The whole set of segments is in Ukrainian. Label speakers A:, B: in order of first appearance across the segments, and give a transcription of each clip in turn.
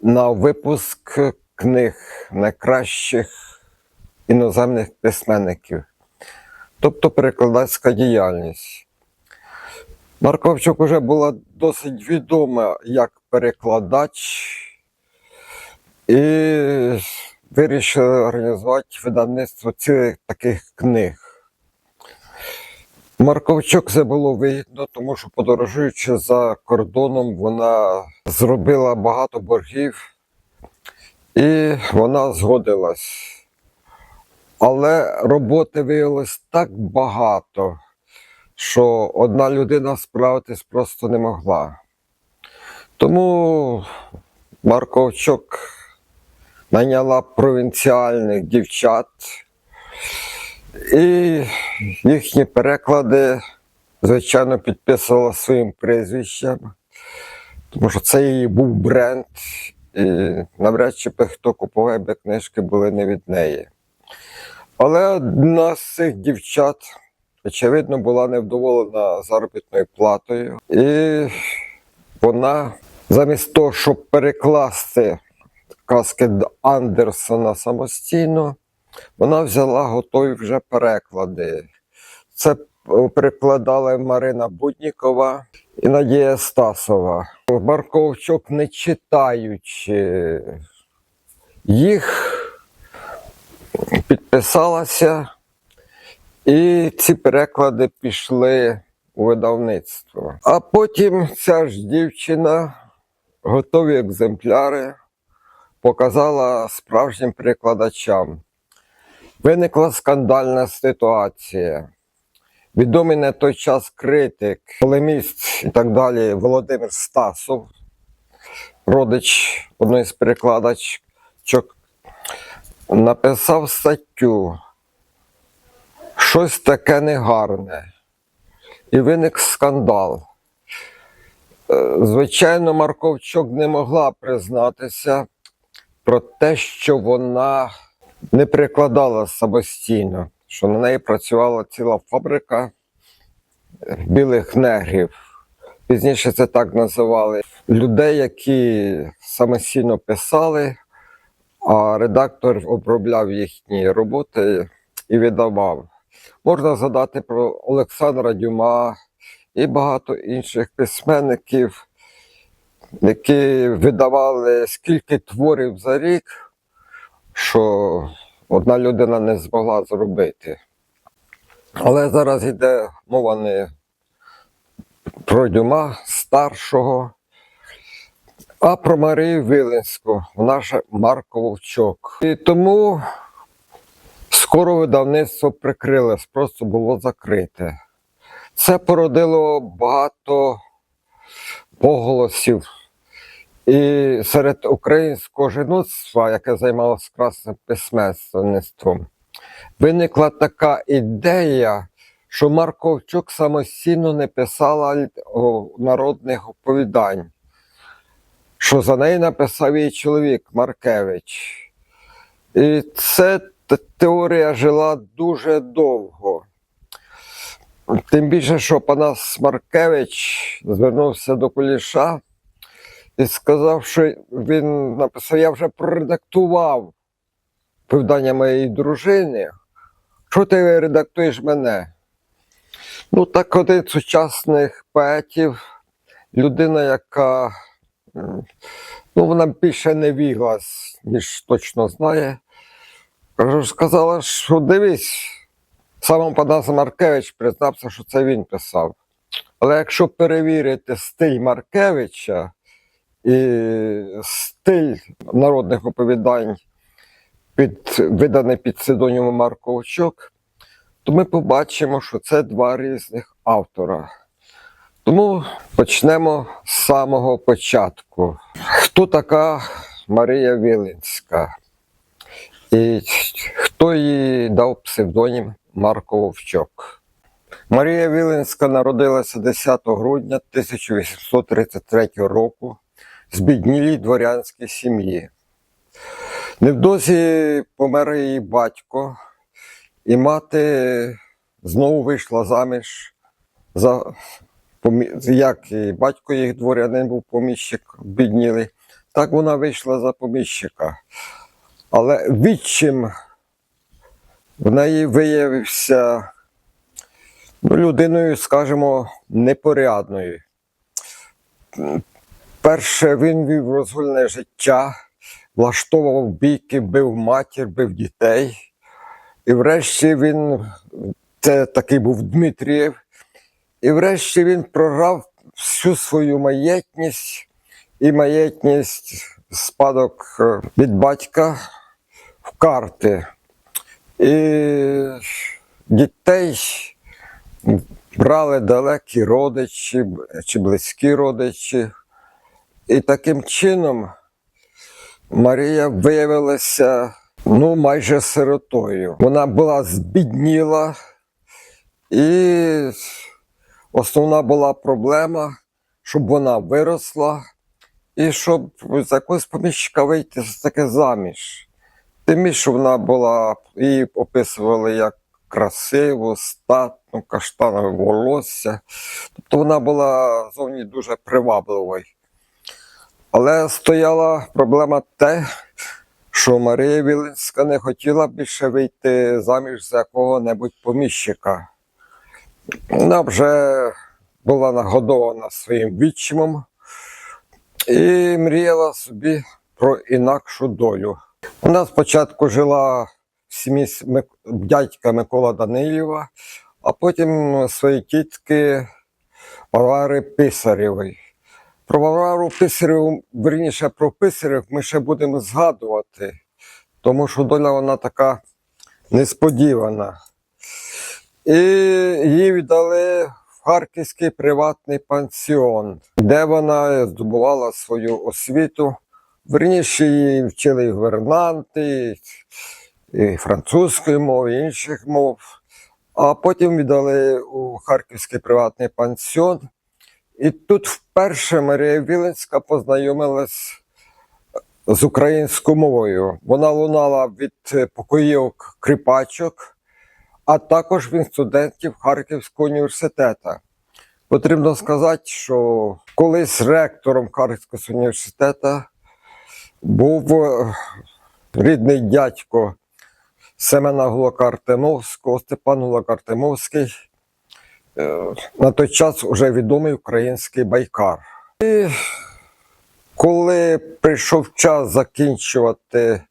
A: на випуск книг найкращих іноземних письменників, тобто перекладацька діяльність. Марко Вовчок вже була досить відома як перекладач і вирішили організувати видавництво цілих таких книг. Марковчук це було вигідно, тому що подорожуючи за кордоном, вона зробила багато боргів і вона згодилась. Але роботи виявилось так багато, що одна людина справитись просто не могла. Тому Марковчук найняла провінціальних дівчат, і їхні переклади, звичайно, підписувала своїм прізвищем, тому що це її був бренд, і навряд чи би хто купував, якби книжки були не від неї. Але одна з цих дівчат, очевидно, була невдоволена заробітною платою, і вона замість того, щоб перекласти казки Андерсона самостійно, вона взяла готові вже переклади. Це перекладали Марина Буднікова і Надія Стасова. Марковчук, не читаючи їх, підписалася, і ці переклади пішли у видавництво. А потім ця ж дівчина готові екземпляри показала справжнім перекладачам. Виникла скандальна ситуація. Відомий на той час критик, полеміст і так далі Володимир Стасов, родич одної з перекладачок, написав статтю щось таке негарне. І виник скандал. Е, Звичайно, Марковчук не могла признатися про те, що вона не перекладала самостійно, що на неї працювала ціла фабрика е, білих негрів. Пізніше це так називали людей, які самостійно писали, а редактор обробляв їхні роботи і видавав. Можна згадати про Олександра Дюма і багато інших письменників, які видавали скільки творів за рік, що одна людина не змогла зробити. Але зараз йде мова не про Дюма старшого, а про Марію Виленську, вона ж Марко Вовчок. І тому скоро видавництво прикрилось, просто було закрите. Це породило багато поголосів. І серед українського жіноцтва, яке займалося красним письменництвом, виникла така ідея, що Марковчук самостійно не писала народних оповідань, що за неї написав її чоловік Маркевич. І ця теорія жила дуже довго. Тим більше, що Панас Маркевич звернувся до Куліша і сказав, що він написав: я вже проредактував повідання моєї дружини. Що ти редактуєш мене? Ну, так один з сучасних поетів, людина, яка ну, вона більше не віглась, ніж точно знає. Сказала, що дивись, сам Панас Маркевич признався, що це він писав. Але якщо перевірити стиль Маркевича і стиль народних оповідань, під, виданий під псевдонімом Марко Очок, то ми побачимо, що це два різних автора. Тому почнемо з самого початку. Хто така Марія Вілинська. І хто їй дав псевдонім Марко Вовчок? Марія Вілинська народилася 10 грудня 1833 року збіднілій дворянській сім'ї. Невдовзі помер її батько, і мати знову вийшла заміж за як і батько їх дворянин був поміщик біднілий, так вона вийшла за поміщика. Але відчим в неї виявився ну, людиною, скажімо, непорядною. Перше, він вів розгульне життя, влаштовував бійки, бив матір, бив дітей. І врешті він, це такий був Дмитрієв, і врешті він програв всю свою маєтність і маєтність спадок е, від батька в карти. І дітей брали далекі родичі чи близькі родичі. І таким чином Марія виявилася ну, майже сиротою. Вона була збідніла, і основна була проблема, щоб вона виросла і щоб за якогось поміщика вийти з таке заміж. Тим більше вона була, її описували як красиву, статну, каштанове волосся. Тобто вона була зовні дуже привабливою. Але стояла проблема те, що Марія Вілинська не хотіла більше вийти заміж за якого-небудь поміщика. Вона вже була нагодована своїм відчимом і мріяла собі про інакшу долю. Вона спочатку жила в сім'ї дядька Микола Данилєва, а потім своєї тітки Варвари Писарєвої. Про Варвару Писарєву, верніше про Писарів ми ще будемо згадувати, тому що доля вона така несподівана. І її віддали в Харківський приватний пансіон, де вона здобувала свою освіту. Верніше її вчили і гувернанти, і французької мови, інших мов. А потім віддали у Харківський приватний пансіон. І тут вперше Марія Віленська познайомилась з українською мовою. Вона лунала від покоївок кріпачок, а також від студентів Харківського університету. Потрібно сказати, що колись ректором Харківського університету був е, рідний дядько Семена Глокартемовського, Степан Глокартемовський, е, на той час вже відомий український байкар. І коли прийшов час закінчувати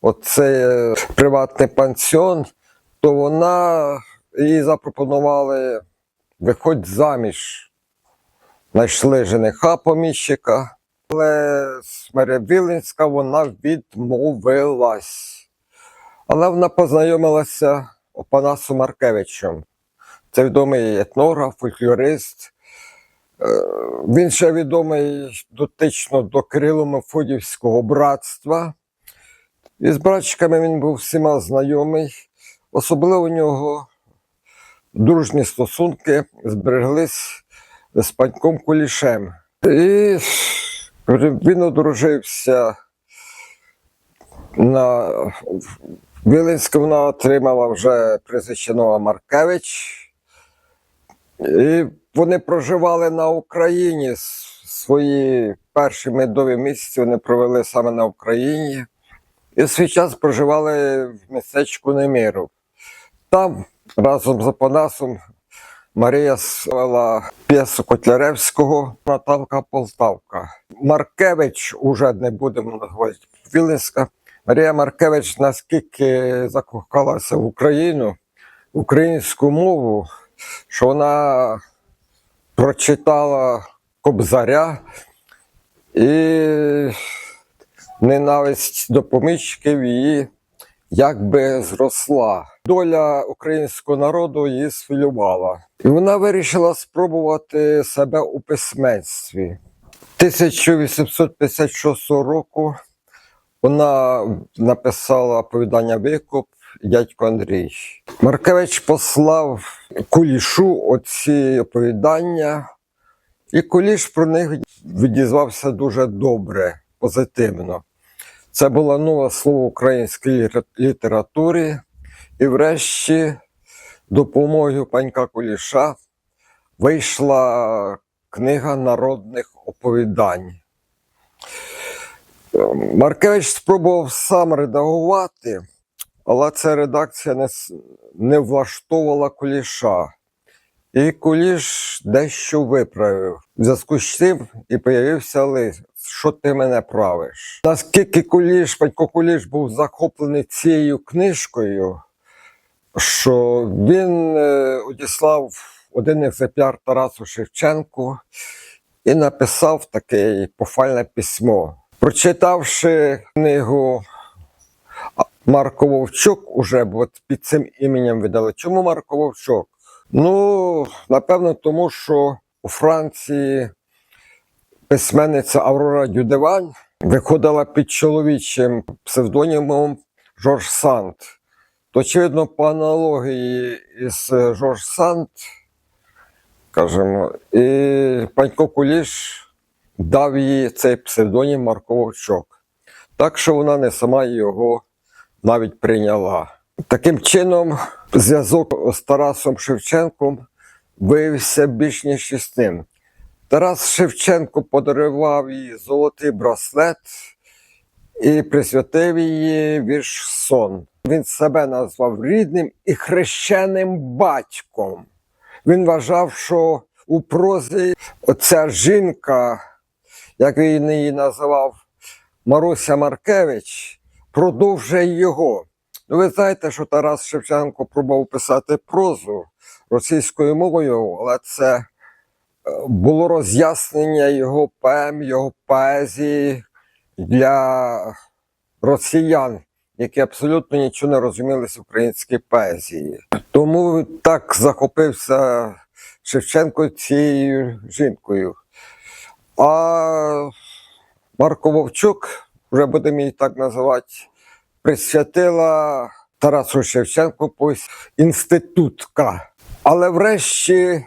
A: оцей приватний пансіон, то вона їй запропонували виходь заміж. Знайшли жениха поміщика, але Марія вона відмовилась. Але вона познайомилася Опанасом Маркевичем. Це відомий етнограф, фольклорист. Е, Він ще відомий дотично до Кирило-Мефодівського братства. І з братчиками він був всіма знайомий. Особливо у нього дружні стосунки збереглись з паньком Кулішем. І він одружився на Вілинська вона отримала вже прізвище Маркевич. І вони проживали на Україні. Свої перші медові місяці вони провели саме на Україні. І свій час проживали в містечку Немиров. Там разом з Апанасом Марія слала п'єсу Котляревського Наталка Полтавка. Маркевич уже не будемо називати Вілинська. Марія Маркевич наскільки закохалася в Україну, українську мову, що вона прочитала Кобзаря і ненависть до помічків її якби зросла. Доля українського народу її схвилювала. І вона вирішила спробувати себе у письменстві. 1856 року вона написала оповідання Викуп дядько Андрій. Маркевич послав Кулішу оці оповідання, і Куліш про них відізвався дуже добре, позитивно. Це було нове слово в українській літературі, і врешті допомогою панька Куліша вийшла книга народних оповідань. Маркевич спробував сам редагувати, але ця редакція не, не влаштовувала Куліша. І Куліш дещо виправив. В зв'язку з цим і появився лист, що ти мене правиш. Наскільки Куліш, Панько Куліш був захоплений цією книжкою, що він е, одіслав один екземпляр Тарасу Шевченку і написав таке пофальне письмо. Прочитавши книгу Марко Вовчук, уже от під цим іменем видали. Чому Марко Вовчук? Ну, напевно, тому що у Франції письменниця Аврора Дюдевань виходила під чоловічим псевдонімом Жорж Санд. То, очевидно, по аналогії із е, Жорж Санд, кажемо, і Панько Куліш дав їй цей псевдонім Марко Вовчок. Так що вона не сама його навіть прийняла. Таким чином, зв'язок з Тарасом Шевченком виявився більш ніж чесним. Тарас Шевченко подарував їй золотий браслет і присвятив її вірш сон. Він себе назвав рідним і хрещеним батьком. Він вважав, що у прозі оця жінка, як він її називав Маруся Маркевич, продовжує його. Ну, ви знаєте, що Тарас Шевченко пробував писати прозу російською мовою, але це е, було роз'яснення його поем, його поезії для росіян, які абсолютно нічого не розуміли з української поезії. Тому так захопився Шевченко цією жінкою. А Марко Вовчук, вже будемо її так називати, присвятила Тарасу Шевченку пусть інститутка. Але врешті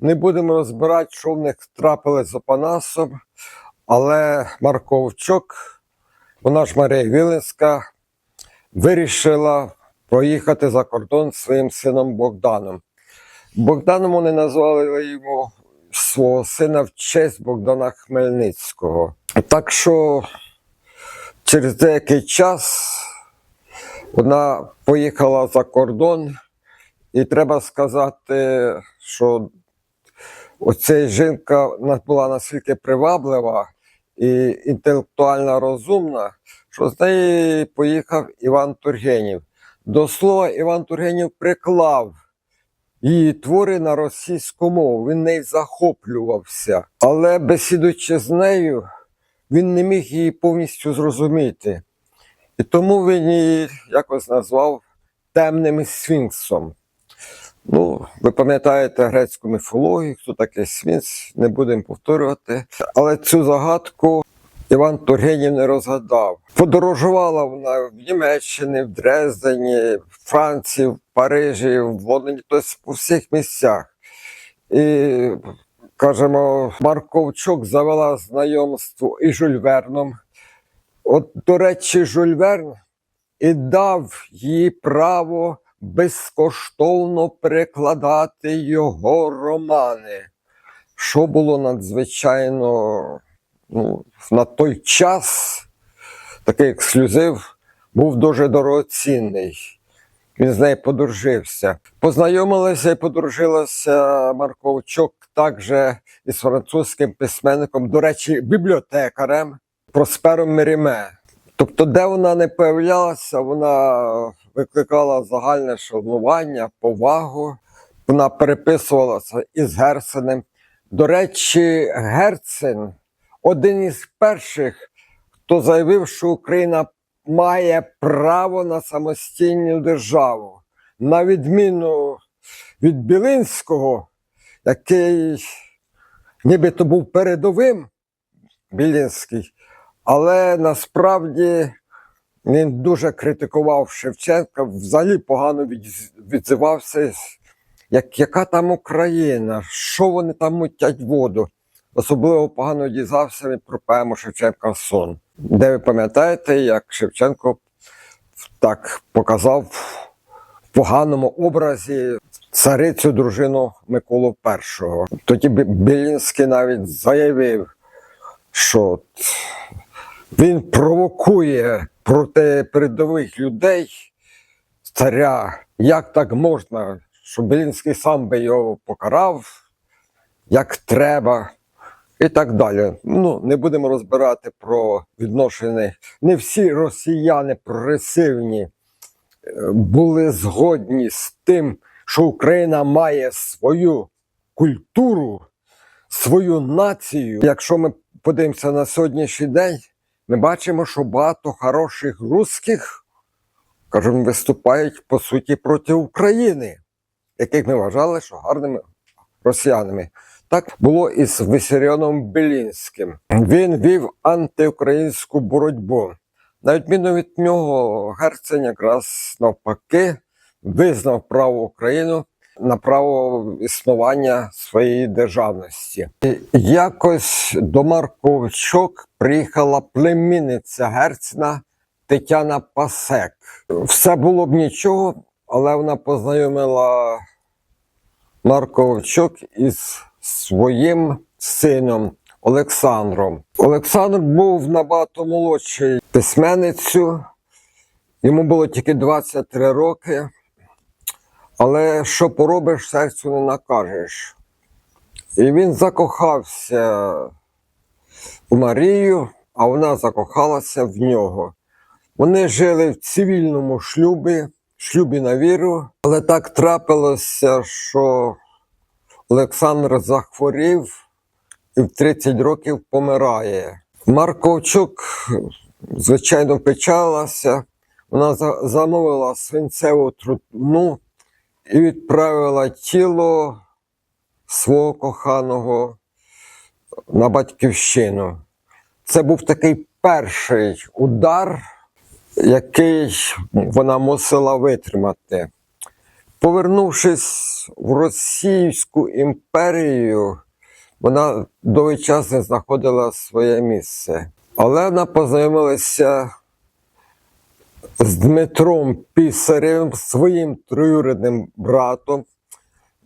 A: не будемо розбирати, що в них трапилось з Опанасом. Але Марко Вовчук, вона ж Марія Віленська, вирішила поїхати за кордон з своїм сином Богданом. Богданом вони назвали йому свого сина в честь Богдана Хмельницького. Так що через деякий час вона поїхала за кордон, і треба сказати, що оця жінка була настільки приваблива і інтелектуально розумна, що з неї поїхав Іван Тургенів. До слова, Іван Тургенів приклав її твори на російську мову. Він нею захоплювався. Але бесідуючи з нею, він не міг її повністю зрозуміти. І тому він її якось назвав темним сфінксом. Ну, ви пам'ятаєте грецьку міфологію, хто такий Сфінкс, не будемо повторювати. Але цю загадку Іван Тургенів не розгадав. Подорожувала вона в Німеччині, в Дрездені, в Франції, в Парижі, в Лондоні, тобто по всіх місцях. І, кажемо, Марковчук завела знайомство із Жюль Верном. От, до речі, Жюль Верн і дав їй право безкоштовно перекладати його романи, що було надзвичайно ну, на той час такий ексклюзив був дуже дорогоцінний. Він з нею подружився. Познайомилася і подружилася Марковчук також із французьким письменником, до речі, бібліотекарем Проспером Меріме. Тобто, де вона не появлялася, вона викликала загальне шанування, повагу. Вона переписувалася із Герценем. До речі, Герцен один із перших, хто заявив, що Україна має право на самостійну державу, на відміну від Білинського, який нібито був передовим Білінський. Але насправді він дуже критикував Шевченка, взагалі погано відзивався, як, яка там Україна, що вони там мутять воду. Особливо погано дізнався він про поему Шевченка Сон, де ви пам'ятаєте, як Шевченко так показав в поганому образі царицю дружину Миколу І. Тоді Бі- Білінський навіть заявив, що він провокує проти передових людей царя. Як так можна, що Білінський сам би його покарав, як треба, і так далі. Ну, не будемо розбирати про відношення. Не всі росіяни прогресивні е, були згодні з тим, що Україна має свою культуру, свою націю. Якщо ми подивимося на сьогоднішній день, ми бачимо, що багато хороших русських, кажемо, виступають по суті проти України, яких ми вважали, що гарними росіянами. Так було і з Вісаріоном Белінським. Він вів антиукраїнську боротьбу. На відміну від нього, Герцен якраз навпаки визнав право України на право існування своєї державності. Якось до Марковчок приїхала племінниця Герцена Тетяна Пасек. Все було б нічого, але вона познайомила Марковчук із своїм сином Олександром. Олександр був набагато молодший письменницю, йому було тільки 23 роки. Але що поробиш, серцю не накажеш. І він закохався у Марію, а вона закохалася в нього. Вони жили в цивільному шлюбі, шлюбі на віру, але так трапилося, що Олександр захворів і в 30 років помирає. Марковчук, звичайно, печалася. Вона замовила свинцеву трутну і відправила тіло свого коханого на батьківщину. Це був такий перший удар, який вона мусила витримати. Повернувшись в Російську імперію, вона довгий час не знаходила своє місце. Але вона познайомилася з Дмитром Пісарем, своїм троюрідним братом.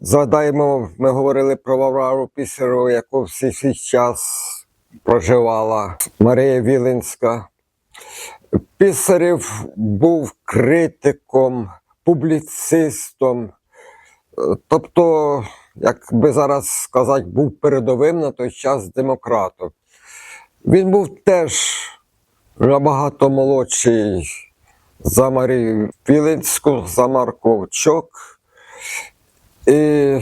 A: Згадаємо, ми говорили про Варвару Пісареву, яку всі свій час проживала Марія Віленська. Пісарів був критиком, публіцистом, е, тобто, як би зараз сказати, був передовим на той час демократом. Він був теж набагато молодший за Марію Віленську, за Марковчок. І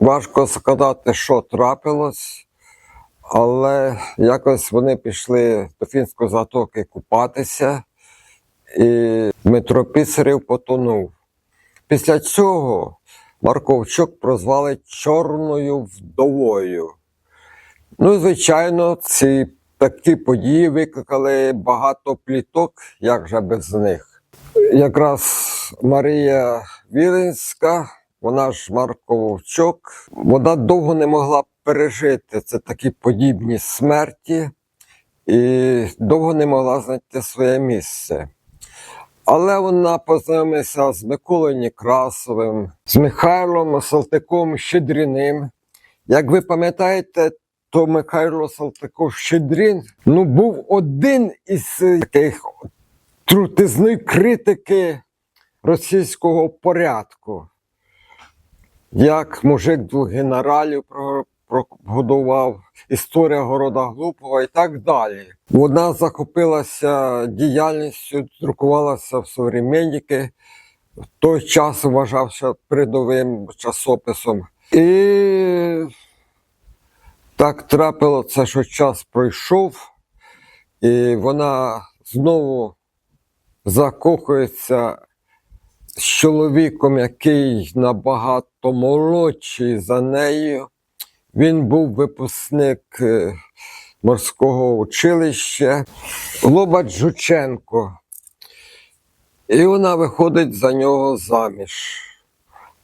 A: важко сказати, що трапилось, але якось вони пішли до Фінської затоки купатися, і Дмитро Писарів потонув. Після цього Марковчук прозвали Чорною вдовою. Ну, звичайно, ці такі події викликали багато пліток, як же без них. Якраз Марія Віленська, вона ж Марковчук, вона довго не могла пережити це такі подібні смерті і довго не могла знайти своє місце. Але вона познайомилася з Миколою Некрасовим, з Михайлом Салтиком Щедріним. Як ви пам'ятаєте, то Михайло Салтиков Щедрін ну, був один із таких трутизної критики російського порядку. Як мужик двох генералів про- історія города Глупого і так далі. Вона захопилася діяльністю, друкувалася в современники, в той час вважався передовим часописом. І так трапилося, що час пройшов, і вона знову закохується з чоловіком, який набагато молодший за нею. Він був випускник е, морського училища Лобач Жученко. І вона виходить за нього заміж.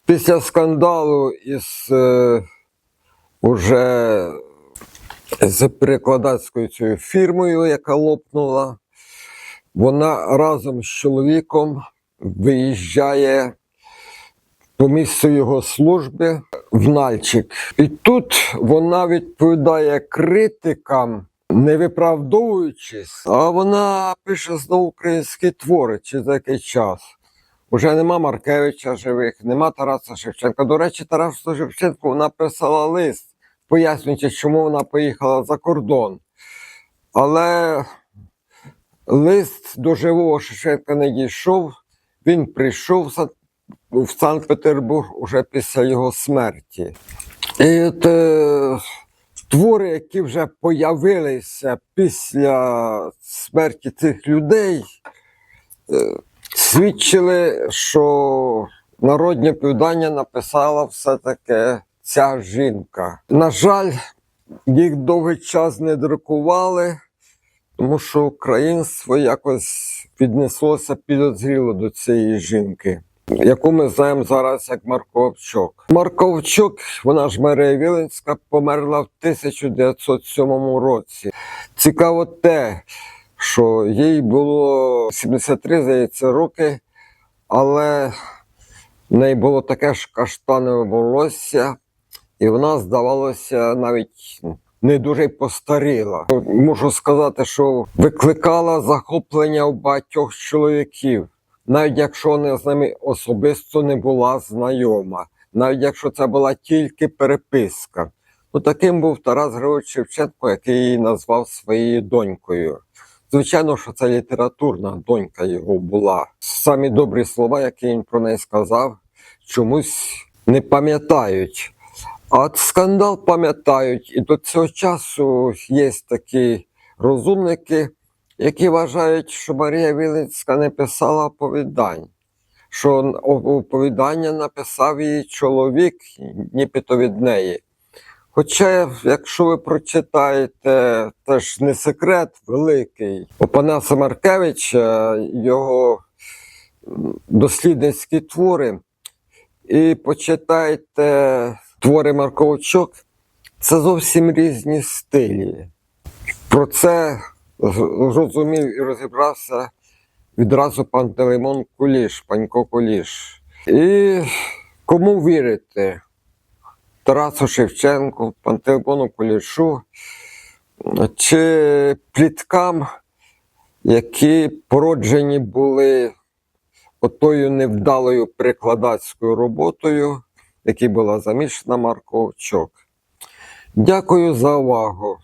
A: Після скандалу із е, уже з перекладацькою цією фірмою, яка лопнула, вона разом з чоловіком виїжджає по місцю його служби в Нальчик. І тут вона відповідає критикам, не виправдовуючись, а вона пише знову українські твори через який час. Уже нема Маркевича живих, нема Тараса Шевченка. До речі, Тарасу Шевченку вона писала лист, пояснюючи, чому вона поїхала за кордон. Але лист до живого Шевченка не дійшов. Він прийшов в в Санкт-Петербург уже після його смерті. І от, е, твори, які вже появилися після смерті цих людей, е, свідчили, що народне повідання написала все-таки ця жінка. На жаль, їх довгий час не друкували, тому що українство якось віднеслося підозріло до цієї жінки. Яку ми знаємо зараз як Марковчук. Марковчук, вона ж Марія Віленська, померла в 1907 році. Цікаво те, що їй було 73, здається, роки, але в неї було таке ж каштанове волосся, і вона, здавалося, навіть не дуже постаріла. Можу сказати, що викликала захоплення у багатьох чоловіків, навіть якщо вона з ними особисто не була знайома, навіть якщо це була тільки переписка. Ну, таким був Тарас Григорович Шевченко, який її назвав своєю донькою. Звичайно, що це літературна донька його була. Самі добрі слова, які він про неї сказав, чомусь не пам'ятають. А от скандал пам'ятають, і до цього часу є такі розумники, які вважають, що Марія Вілицька не писала оповідань, що оповідання написав її чоловік, нібито від неї. Хоча, якщо ви прочитаєте, теж не секрет великий, у Панаса Маркевича його дослідницькі твори, і почитайте твори Марковчук, це зовсім різні стилі. Про це зрозумів і розібрався відразу пан Телемон Куліш, панько Куліш. І кому вірити? Тарасу Шевченку, Пантелеймону Кулішу чи пліткам, які породжені були отою невдалою перекладацькою роботою, який була замішана Марковчук. Дякую за увагу.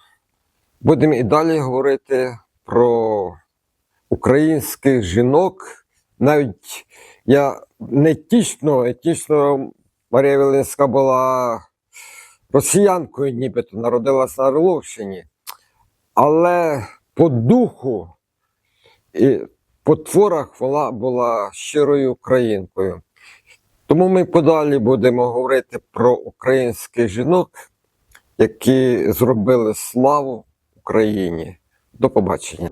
A: Будемо і далі говорити про українських жінок. Навіть я не етічно, етічно Марія Віленська була росіянкою, нібито народилася на Орловщині, але по духу і по творах вона була щирою українкою. Тому ми подалі будемо говорити про українських жінок, які зробили славу Україні. До побачення.